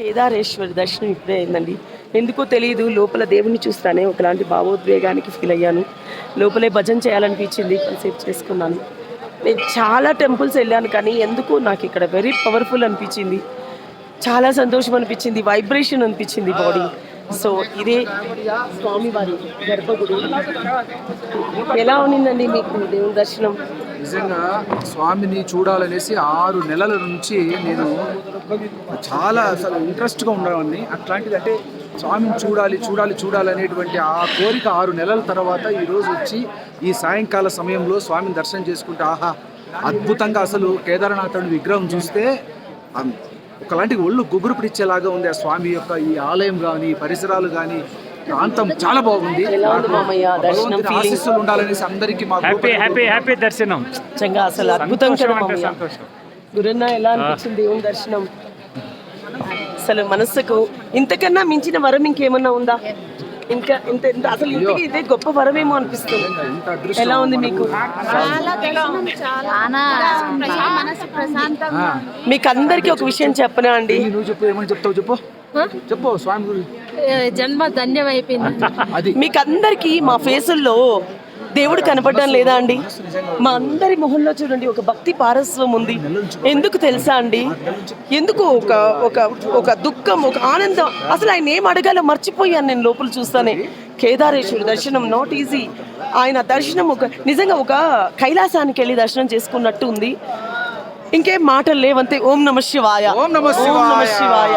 కేదారేశ్వరి దర్శనం ఇప్పుడే అయిందండి. ఎందుకో తెలియదు లోపల దేవుని చూస్తానే ఒకలాంటి భావోద్వేగానికి ఫీల్ అయ్యాను. లోపలే భజన చేయాలనిపించింది కొంతసేపు చేసుకున్నాను. నేను చాలా టెంపుల్స్ వెళ్ళాను కానీ ఎందుకో నాకు ఇక్కడ వెరీ పవర్ఫుల్ అనిపించింది. చాలా సంతోషం అనిపించింది వైబ్రేషన్ అనిపించింది బాడీ సో ఇదే స్వామివారి గర్భగుడి. ఎలా ఉన్నిందండి మీకు దేవుని దర్శనం? నిజంగా స్వామిని చూడాలనేసి ఆరు నెలల నుంచి నేను చాలా అసలు ఇంట్రెస్ట్గా ఉండేవాడిని. అట్లాంటిది అంటే స్వామిని చూడాలి చూడాలి చూడాలి అనేటువంటి ఆ కోరిక ఆరు నెలల తర్వాత ఈరోజు వచ్చి ఈ సాయంకాల సమయంలో స్వామిని దర్శనం చేసుకుంటే ఆహా అద్భుతంగా అసలు కేదారనాథుడి విగ్రహం చూస్తే ఒకలాంటి ఒళ్ళు గుబురు పిడిచేలాగా ఉంది ఆ స్వామి యొక్క ఈ ఆలయం కానీ పరిసరాలు కానీ ప్రాంతం చాలా బాగుంది. దర్శనం భగవంతుని ఫీలింగ్ ఆశీస్సులు ఉండాలనేసి అందరికీ మా హ్యాపీ హ్యాపీ హ్యాపీ దర్శనం. నిజంగా అసలు అద్భుతం గురున్న ఎలా అనిపించింది దేవుని దర్శనం? అసలు మనస్సుకు ఇంతకన్నా మించిన వరం ఇంకేమన్నా ఉందా? ఇంకా ఇంత ఇంత అసలు ఇంతకి ఇదే గొప్ప వరమేమో అనిపిస్తుంది. ఇంత అదృష్టం ఎలా ఉంది మీకు? చాలా మనసు ప్రశాంతంగా మీకు అందరికీ ఒక విషయం చెప్పనా అండి? నువ్వు చెప్పు ఏమని చెప్తావు చెప్పు. చెప్పు స్వామి గురించి జన్మ ధన్యమైపోయింది. అది మీకు అందరికీ మా ఫేసుల్లో దేవుడు కనపడడం లేదా అండి? మా అందరి మొహంలో చూడండి ఒక భక్తి పారస్వం ఉంది. ఎందుకు తెలుసా అండి? ఎందుకు ఒక ఒక ఒక దుఃఖం ఒక ఆనందం? అసలు ఆయన ఏం అడగాలో మర్చిపోయాను నేను లోపల చూస్తానే. కేదారేశ్వర దర్శనం నాట్ ఈజీ ఆయన దర్శనం ఒక నిజంగా ఒక కైలాసానికి వెళ్ళి దర్శనం చేసుకున్నట్టు ఉంది. ఇంకేం మాటలు లేవంతే ఓం నమ శివాయ. ఓం నమ ఓం నమ శివాయ.